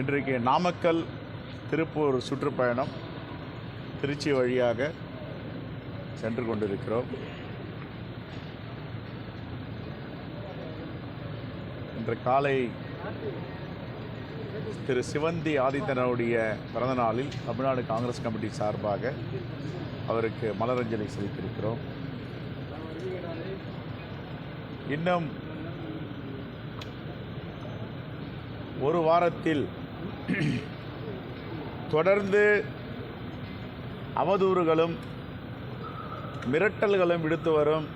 இன்றைக்கு நாமக்கல் திருப்பூர் சுற்றுப்பயணம் திருச்சி வழியாக சென்று கொண்டிருக்கிறோம். இன்று காலை திரு சிவந்தி ஆதித்தனுடைய பிறந்தநாளில் தமிழ்நாடு காங்கிரஸ் கமிட்டி சார்பாக அவருக்கு மலரஞ்சலி செலுத்தியிருக்கிறோம். இன்னும் ஒரு வாரத்தில் தொடர்ந்து அவதூறுகளும் மிரட்டல்களும் விடுத்து வரும்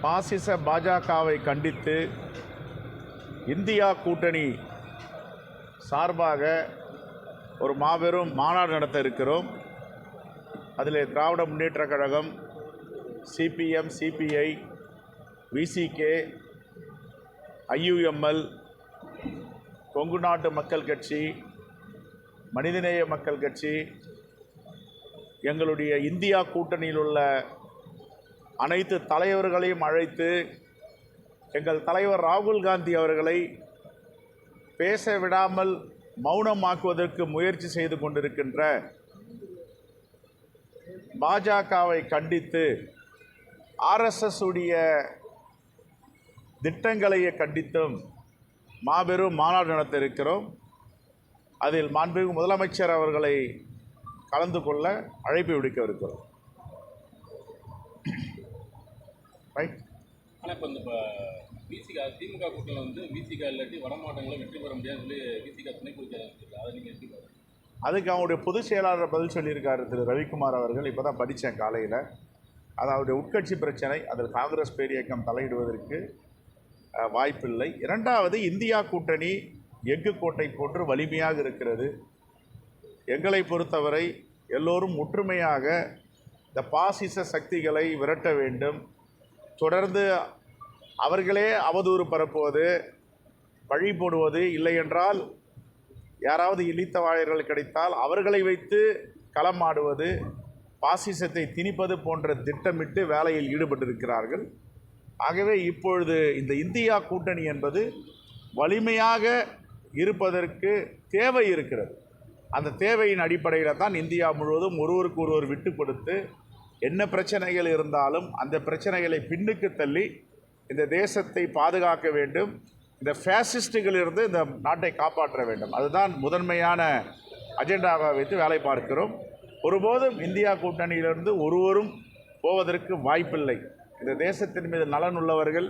பாசிச பாஜகவை கண்டித்து இந்தியா கூட்டணி சார்பாக ஒரு மாபெரும் மாநாடு நடத்த இருக்கிறோம். அதில் Dravida Munnetra Kazhagam CPM CPI VCK IUML Kongu Nadu Makkal Katchi மனிதநேய மக்கள் கட்சி எங்களுடைய இந்தியா கூட்டணியில் உள்ள அனைத்து தலைவர்களையும் அழைத்து எங்கள் தலைவர் ராகுல் காந்தி அவர்களை பேச விடாமல் மௌனமாக்குவதற்கு முயற்சி செய்து கொண்டிருக்கின்ற பாஜகவை கண்டித்து ஆர்எஸ்எஸ் உடைய திட்டங்களையே கண்டித்தும் மாபெரும் மாநாடு நடத்த இருக்கிறோம் அதில் மாண்புமிகு முதலமைச்சர் அவர்களை கலந்து கொள்ள அழைப்பு விடுக்க இருக்கிறோம் ரைட் ஆனால் இப்போ இந்த விசிகா திமுக வந்து விசிகா இல்லாட்டி வெற்றி பெற முடியாதுன்னு சொல்லி விசிகா துணை பொதுச்செயலாளர் அதை நீங்கள் எப்படி பாருங்க அதுக்கு அவருடைய பொதுச் செயலாளர் பதில் சொல்லியிருக்காரு திரு. ரவிக்குமார் அவர்கள். இப்போ தான் படித்தேன் காலையில். அது அவருடைய உட்கட்சி பிரச்சனை அதில் காங்கிரஸ் பேரியக்கம் தலையிடுவதற்கு வாய்ப்பில்லை. இரண்டாவது இந்தியா கூட்டணி எஃகு கோட்டை போன்று வலிமையாக இருக்கிறது. எங்களை பொறுத்தவரை எல்லோரும் ஒற்றுமையாக இந்த பாசிச சக்திகளை விரட்ட வேண்டும். தொடர்ந்து அவர்களே அவதூறு பரப்புவது பழி போடுவது இல்லையென்றால் யாராவது இழித்தவாயர்கள் கிடைத்தால் அவர்களை வைத்து களமாடுவது பாசிசத்தை திணிப்பது போன்ற திட்டமிட்டு வேலையில் ஈடுபட்டிருக்கிறார்கள். ஆகவே இப்பொழுது இந்த இந்தியா கூட்டணி என்பது வலிமையாக இருப்பதற்கு தேவை இருக்கிறது. அந்த தேவையின் அடிப்படையில் தான் இந்தியா முழுவதும் ஒருவருக்கு ஒருவர் விட்டு கொடுத்து என்ன பிரச்சனைகள் இருந்தாலும் அந்த பிரச்சனைகளை பின்னுக்கு தள்ளி இந்த தேசத்தை பாதுகாக்க வேண்டும். இந்த ஃபேசிஸ்டுகளிலிருந்து இந்த நாட்டை காப்பாற்ற வேண்டும். அதுதான் முதன்மையான அஜெண்டாவாக வைத்து வேலை பார்க்கிறோம். ஒருபோதும் இந்தியா கூட்டணியிலிருந்து ஒருவரும் போவதற்கு வாய்ப்பில்லை. இந்த தேசத்தின் மீது நலன் உள்ளவர்கள்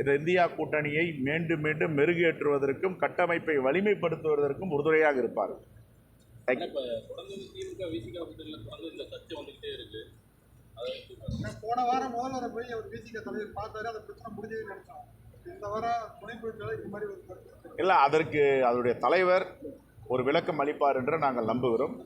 இந்த இந்தியா கூட்டணியை மீண்டும் மீண்டும் மெருகேற்றுவதற்கும் கட்டமைப்பை வலிமைப்படுத்துவதற்கும் உறுதுணையாக இருப்பார்கள். போன வாரம் முதல்வரை போய் அவர் பிசிக தலைவர் பார்த்தாரு அந்த பிரச்சனை முடிஞ்சதுன்னு நினைச்சோம். இந்த வாரம் துணை பொதுச்செயலாளர் இந்த மாதிரி ஒரு கருத்து சொல்லியிருக்காரு. இல்லை அதற்கு அதனுடைய தலைவர் ஒரு விளக்கம் அளிப்பார் என்று நாங்கள் நம்புகிறோம்.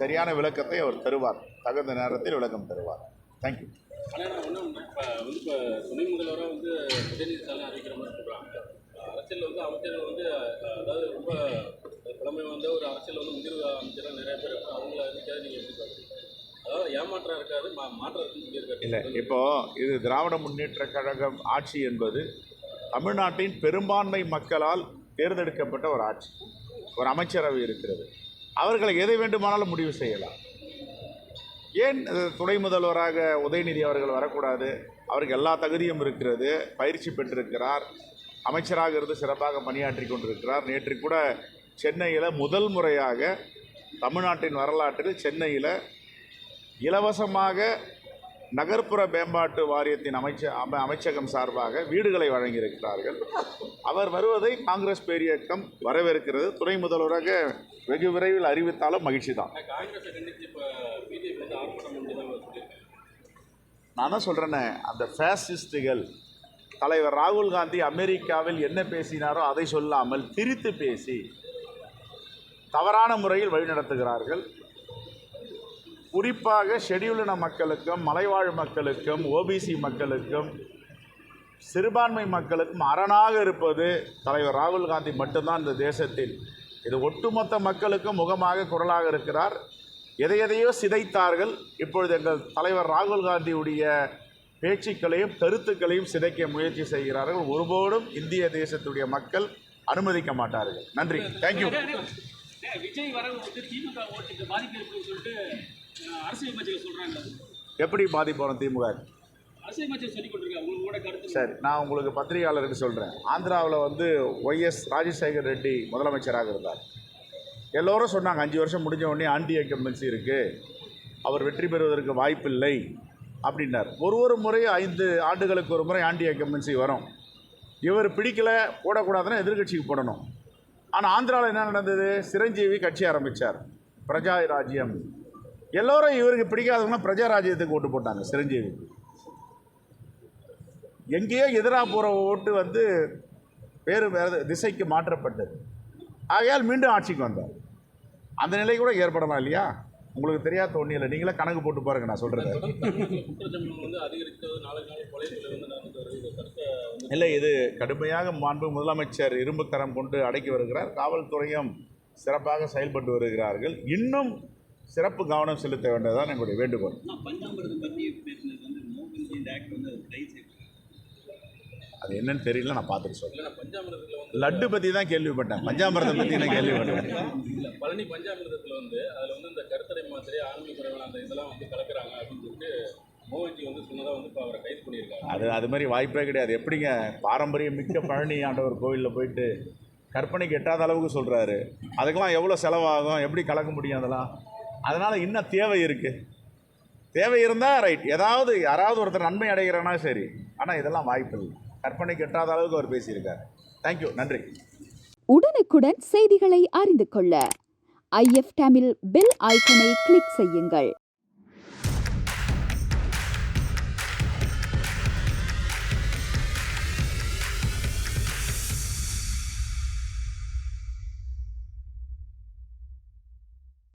சரியான விளக்கத்தை அவர் தருவார். தகுந்த நேரத்தில் விளக்கம் தருவார். தேங்க்யூ ஆனால் நான் ஒன்றும் இப்போ வந்து இப்போ துணை முதல்வராக வந்து உதயநிதி ஸ்டாலின் அறிவிக்கிற மாதிரி சொல்கிறாங்க அரசியலில் வந்து அமைச்சர்கள் வந்து அதாவது ரொம்ப திறமை வந்து ஒரு அரசியல் வந்து முதிர்வு அமைச்சராக நிறைய பேர் அவங்கள அறிவிக்காத நீங்கள் எப்படி பார்க்குறீங்க? அதாவது ஏமாற்றம் இருக்காது மா மாற்றம் இருக்குன்னு இல்லை இப்போ இது திராவிட முன்னேற்ற கழகம் ஆட்சி என்பது தமிழ்நாட்டின் பெரும்பான்மை மக்களால் தேர்ந்தெடுக்கப்பட்ட ஒரு ஆட்சி ஒரு அமைச்சரவை இருக்கிறது. அவர்களை எதை வேண்டுமானாலும் முடிவு செய்யலாம். ஏன் துணை முதல்வராக உதயநிதி அவர்கள் வரக்கூடாது? அவருக்கு எல்லா தகுதியும் இருக்கிறது. பயிற்சி பெற்றிருக்கிறார். அமைச்சராக இருந்து சிறப்பாக பணியாற்றி கொண்டிருக்கிறார். நேற்று கூட சென்னையில் முதல் முறையாக தமிழ்நாட்டின் வரலாற்றில் சென்னையில் இலவசமாக நகர்ப்புற மேம்பாட்டு வாரியத்தின் அமைச்ச அமைச்சகம் சார்பாக வீடுகளை வழங்கியிருக்கிறார்கள். அவர் வருவதை காங்கிரஸ் பேரியக்கம் வரவேற்கிறது. துணை முதல்வராக வெகு விரைவில் அறிவித்தாலும் மகிழ்ச்சி தான் நான் தான் சொல்கிறேனே அந்த ஃபேசிஸ்டுகள் தலைவர் ராகுல் காந்தி அமெரிக்காவில் என்ன பேசினாரோ அதை சொல்லாமல் திரித்து பேசி தவறான முறையில் வழிநடத்துகிறார்கள். குறிப்பாக ஷெடியூலின மக்களுக்கும் மலைவாழ் மக்களுக்கும் ஓபிசி மக்களுக்கும் சிறுபான்மை மக்களுக்கும் அரணாக இருப்பது தலைவர் ராகுல் காந்தி மட்டும்தான் இந்த தேசத்தில். இது ஒட்டுமொத்த மக்களுக்கும் முகமாக குரலாக இருக்கிறார். எதை எதையோ சிதைத்தார்கள். இப்பொழுது எங்கள் தலைவர் ராகுல் காந்தியுடைய பேச்சுக்களையும் கருத்துக்களையும் சிதைக்க முயற்சி செய்கிறார்கள். ஒருபோடும் இந்திய தேசத்துடைய மக்கள் அனுமதிக்க மாட்டார்கள். நன்றி. தேங்க்யூ விஜய் வரவு வந்து திமுக ஓட்டுக்கு பாதிப்பு இருக்குன்னு சொல்லிட்டு அரசியல் அமைச்சர்கள் சொல்றாங்க. எப்படி திமுக? சரி நான் உங்களுக்கு பத்திரிகையாளருக்கு சொல்கிறேன் ஆந்திராவில் வந்து ஒய்எஸ் ராஜசேகர் ரெட்டி முதலமைச்சராக இருந்தார். எல்லோரும் சொன்னாங்க அஞ்சு வருஷம் முடிஞ்ச உடனே ஆன்டி எக்கம்பன்சி இருக்குது அவர் வெற்றி பெறுவதற்கு வாய்ப்பில்லை அப்படின்னார். ஒரு ஒரு முறை ஐந்து ஆண்டுகளுக்கு ஒரு முறை ஆன்டி எக்கம்பன்சி வரும். இவர் பிடிக்கல போடக்கூடாதுன்னா எதிர்க்கட்சிக்கு போடணும். ஆனால் ஆந்திராவில் என்ன நடந்தது? சிரஞ்சீவி கட்சி ஆரம்பித்தார் பிரஜா ராஜ்யம் எல்லோரும் இவருக்கு பிடிக்காதவங்க பிரஜா ராஜ்யத்துக்கு ஓட்டு போட்டாங்க சிரஞ்சீவிக்கு எங்கேயோ எதிராக போகிற ஓட்டு வந்து வேறு வேறு திசைக்கு மாற்றப்பட்டது. ஆகையால் மீண்டும் ஆட்சிக்கு வந்தார். அந்த நிலை கூட ஏற்படலாம் இல்லையா? உங்களுக்கு தெரியாத ஒன்றும் இல்லை. நீங்களே கணக்கு போட்டு பாருங்க நான் வந்து இல்லை இது கடுமையாக மாண்பு முதலமைச்சர் இரும்பு கரம் கொண்டு அடக்கி வருகிறார். காவல்துறையும் சிறப்பாக செயல்பட்டு வருகிறார்கள். இன்னும் சிறப்பு கவனம் செலுத்த வேண்டியதுதான் எங்களுடைய வேண்டுகோள். அது என்னன்னு தெரியல நான் பார்த்துட்டு சொல்கிறேன் லட்டு பற்றி தான் கேள்விப்பட்டேன். பஞ்சாமிரதம் பற்றி நான் கேள்விப்பட்டேன்? பழனி பஞ்சாமிரதத்தில் வந்து அதில் வந்து இந்த கருத்தடை மாத்திரை ஆன்மீக குறைவான அந்த இதெல்லாம் வந்து கலக்குறாங்க அப்படின்னு சொல்லிட்டு அது அது மாதிரி வாய்ப்பே கிடையாது. எப்படிங்க பாரம்பரியம் மிக்க பழனி ஆண்டவர் கோவிலில் போயிட்டு கற்பனைக்கு எட்டாத அளவுக்கு சொல்கிறாரு அதுக்கெல்லாம் எவ்வளோ செலவாகும்? எப்படி கலக்க முடியும் அதெல்லாம்? அதனால் இன்னும் தேவை இருக்குது தேவை இருந்தால் ரைட் ஏதாவது யாராவது ஒருத்தர் நன்மை அடைகிறனா சரி. ஆனால் இதெல்லாம் வாய்ப்பு இல்லை. கற்பனை கெட்டாத அளவுக்கு அவர் பேசியிருக்கார். தேங்க்யூ நன்றி. உடனுக்குடன் செய்திகளை அறிந்து கொள்ள. ஐஎஃப் தமிழ் பெல் ஐக்கனை கிளிக் செய்யுங்கள்.